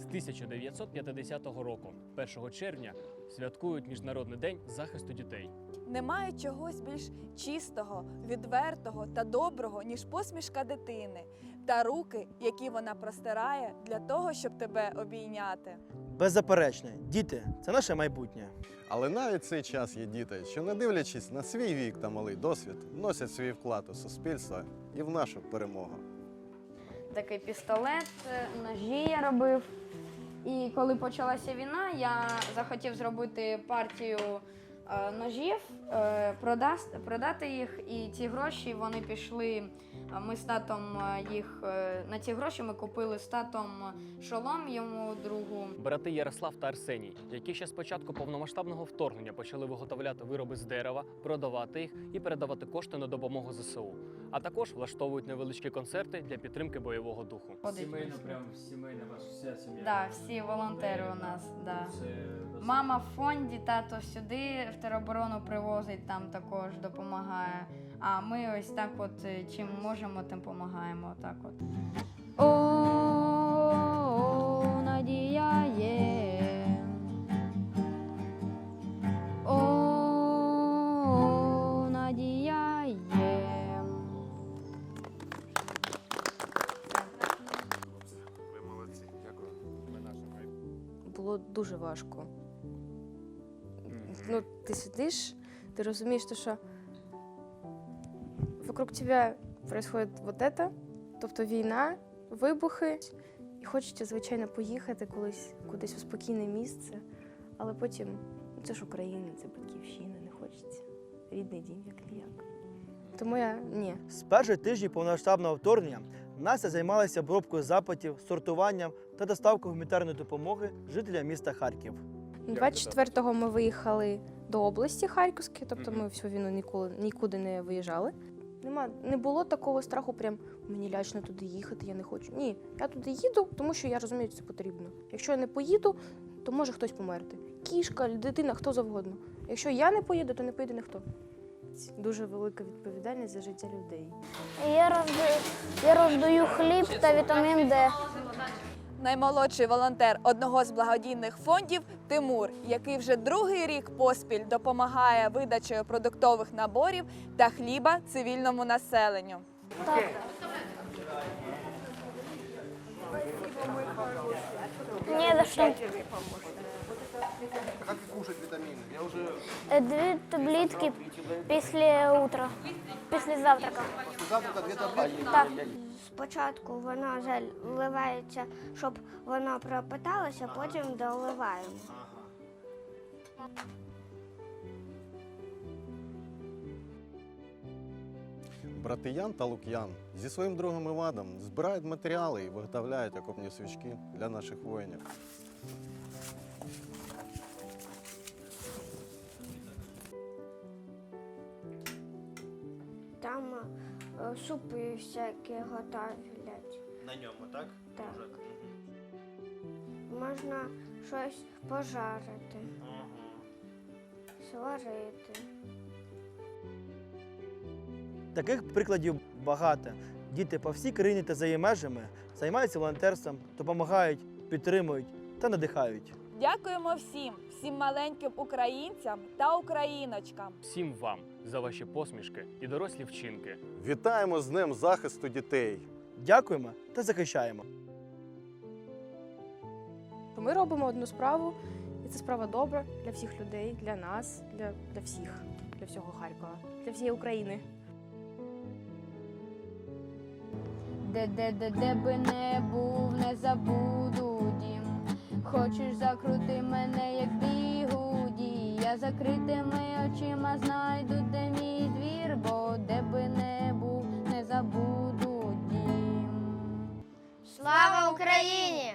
З 1950 року, 1 червня, святкують Міжнародний день захисту дітей. Немає чогось більш чистого, відвертого та доброго, ніж посмішка дитини та руки, які вона простирає для того, щоб тебе обійняти. Беззаперечно, діти це наше майбутнє. Але навіть цей час є діти, що не дивлячись на свій вік та малий досвід, вносять свій вклад у суспільство і в нашу перемогу. Такий пістолет, е, ножі я робив. І коли почалася війна, я захотів зробити партію е, ножів, е, продати їх, і ці гроші вони пішли. Е, Ми з татом е, їх е, на ці гроші ми купили з татом шолом йому другу. Брати Ярослав та Арсеній, які ще з початку повномасштабного вторгнення почали виготовляти вироби з дерева, продавати їх і передавати кошти на допомогу ЗСУ. А також влаштовують невеличкі концерти для підтримки бойового духу. Сімейно, прям сімейна ваша вся сім'я. Да, всі волонтери у нас. Да. Це Мама в фонді, тато сюди в тероборону привозить, там також допомагає. А ми ось так, от е, чим можемо, тим допомагаємо. Так от. О, надія є. О, надія є. Ви молодці, дякую. Ви наша майбутнє. було дуже важко. Ну, ти сидиш, ти розумієш, що вокруг тебе происходит вот это, тобто війна, вибухи. І хочеться, звичайно, поїхати колись кудись у спокійне місце, але потім ну, це ж Україна, це батьківщина, не хочеться. Рідний дім, як ніяк. Тому я ні. З перших тижнів повномасштабного вторгнення Настя займалася обробкою запитів, сортуванням та доставкою гуманітарної допомоги жителям міста Харків. 24-го ми виїхали до області Харківської, тобто ми всю війну ніколи нікуди не виїжджали. Нема, не було такого страху, прям мені лячно туди їхати, я не хочу. Ні, я туди їду, тому що я розумію, що це потрібно. Якщо я не поїду, то може хтось померти. Кішка, дитина, хто завгодно. Якщо я не поїду, то не поїде ніхто. Дуже велика відповідальність за життя людей. Я роздаю, я роздаю хліб та вітамін Д. Наймолодший волонтер одного з благодійних фондів Тимур, який вже другий рік поспіль допомагає видачею продуктових наборів та хліба цивільному населенню. Так. Не за що. Як кушать вітаміни? Я вже Е, Дві таблетки після утра, після завтрака. завтра дві таблетки. Так. Спочатку вона заливається, щоб вона пропиталася, потім доливаємо. Брати Ян та Лук'ян зі своїм другом Івадом збирають матеріали і виготовляють окопні свічки для наших воїнів. Там е, супи всякі готовлять. На ньому, так? Так. Можна щось пожарити, сварити. Таких прикладів багато. Діти по всій країні та за її межами займаються волонтерством, допомагають, підтримують та надихають. Дякуємо всім, всім маленьким українцям та україночкам. Всім вам за ваші посмішки і дорослі вчинки. Вітаємо з Днем захисту дітей! Дякуємо та захищаємо. Ми робимо одну справу, і це справа добра для всіх людей, для нас, для, для всіх, для всього Харкова, для всієї України. Де, де, де, де би не був, не забуду. Хочеш закрути мене, як бігуді. Я закритими очима знайду, де мій двір, бо де би не був, не забуду дім. Слава Україні!